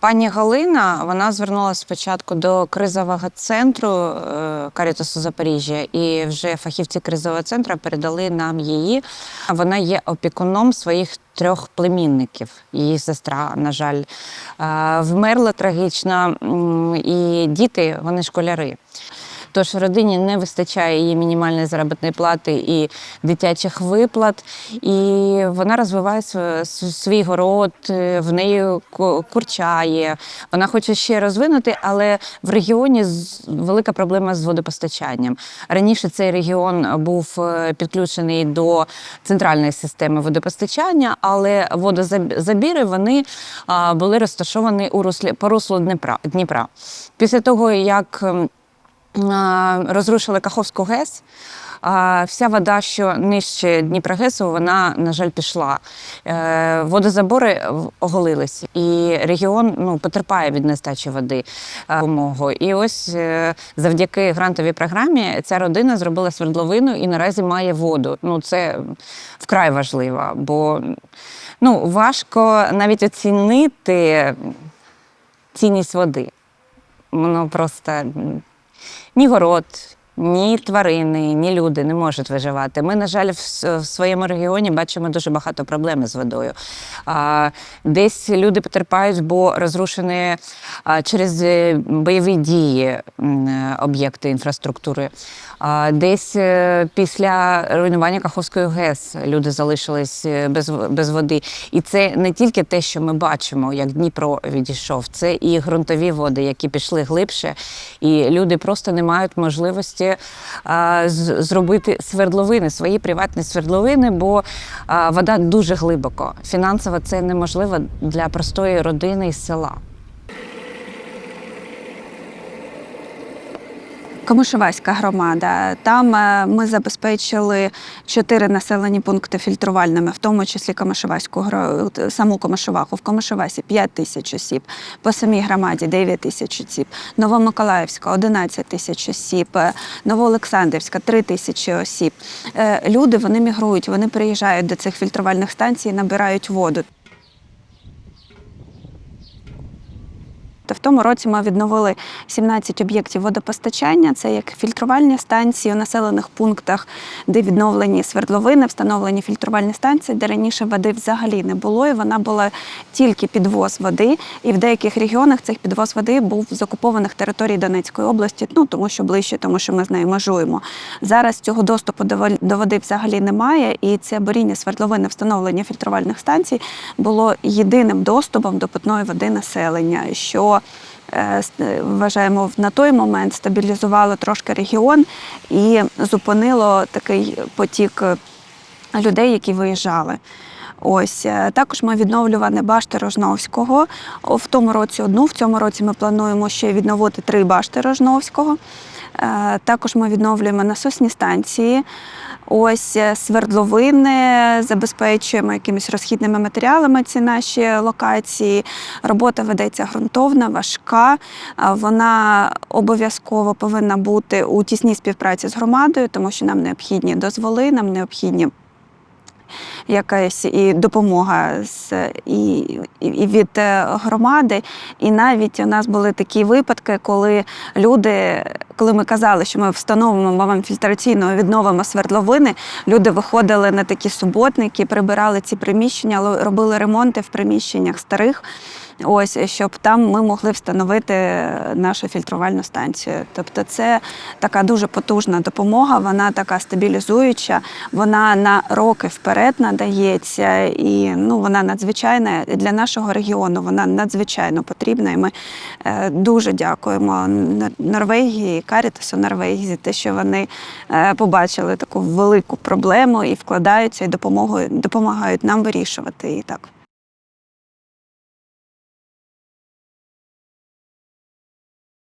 Пані Галина вона звернулася спочатку до кризового центру е, Карітасу Запоріжжя, і вже фахівці кризового центру передали нам її. Вона є опікуном своїх трьох племінників. Її сестра, на жаль, е, вмерла трагічно, і діти вони школяри. Тож родині не вистачає її мінімальної заробітної плати і дитячих виплат. І вона розвиває св- свій город, е, в неї ку- курча є. Вона хоче ще розвинути, але в регіоні велика проблема з водопостачанням. Раніше цей регіон був е, підключений до центральної системи водопостачання, але водозабіри вони були розташовані у руслі по руслу Дніпра. Після того, як розрушили Каховську ГЕС. Вся вода, що нижче Дніпра ГЕСу, вона, на жаль, пішла. Е, Водозабори оголились, і регіон ну, потерпає від нестачі води е, допомогу. І ось е, завдяки грантовій програмі ця родина зробила свердловину і наразі має воду. Ну, це вкрай важливо, бо ну, важко навіть оцінити цінність води. Воно просто м, ні тварини, ні люди не можуть виживати. Ми, на жаль, в, своєму регіоні бачимо дуже багато проблем з водою. Десь люди потерпають, бо розрушені через е, бойові дії е, об'єкти інфраструктури. Десь е, після руйнування Каховської ГЕС люди залишились без, без води. І це не тільки те, що ми бачимо, як Дніпро відійшов, це і ґрунтові води, які пішли глибше, і люди просто не мають можливості а, зробити свердловини, свої приватні свердловини, бо а, вода дуже глибоко. Фінансово це неможливо для простої родини із села. Комишеваська громада. Там е, ми забезпечили чотири населені пункти фільтрувальними, в тому числі Комишеваську саму Комишеваху. В Комишевасі 5 тисяч осіб, по самій громаді 9 тисяч осіб, Новомиколаївська 11 тисяч осіб, е, Новоолександрівська 3 тисячі осіб. Е, Люди вони мігрують, вони приїжджають до цих фільтрувальних станцій, набирають воду. Та в тому році ми відновили 17 об'єктів водопостачання. Це як фільтрувальні станції у населених пунктах, де відновлені свердловини, встановлені фільтрувальні станції, де раніше води взагалі не було, і вона була тільки підвоз води. І в деяких регіонах цей підвоз води був з окупованих територій Донецької області, ну тому що ближче, тому що ми з нею межуємо. Зараз цього доступу до до води взагалі немає, і це боріння свердловини, встановлення фільтрувальних станцій було єдиним доступом до питної води населення. що е, е, Вважаємо, на той момент стабілізувало трошки регіон і зупинило такий потік е, людей, які виїжджали. Ось також ми відновлювали башти Рожновського. В тому році одну, в цьому році ми плануємо ще відновити три башти Рожновського. Також ми відновлюємо насосні станції. Ось е, свердловини, забезпечуємо якимись розхідними матеріалами ці наші локації. Робота ведеться ґрунтовна, важка. Вона обов'язково повинна бути у тісній співпраці з громадою, тому що нам необхідні дозволи, нам необхідні якась і допомога з і і від е, громади. І навіть у нас були такі випадки, коли люди, коли ми казали, що ми встановимо вам фільтраційно відновимо свердловини, люди виходили на такі суботники, прибирали ці приміщення, робили ремонти в приміщеннях старих. Ось щоб там ми могли встановити нашу фільтрувальну станцію. Тобто, це така дуже потужна допомога, вона така стабілізуюча, вона на роки вперед надається, і ну вона надзвичайна для нашого регіону. Вона надзвичайно потрібна. І ми е, дуже дякуємо Норвегії, Карітасу Норвегії за те, що вони е, побачили таку велику проблему і вкладаються і допомогою допомагають нам вирішувати її так.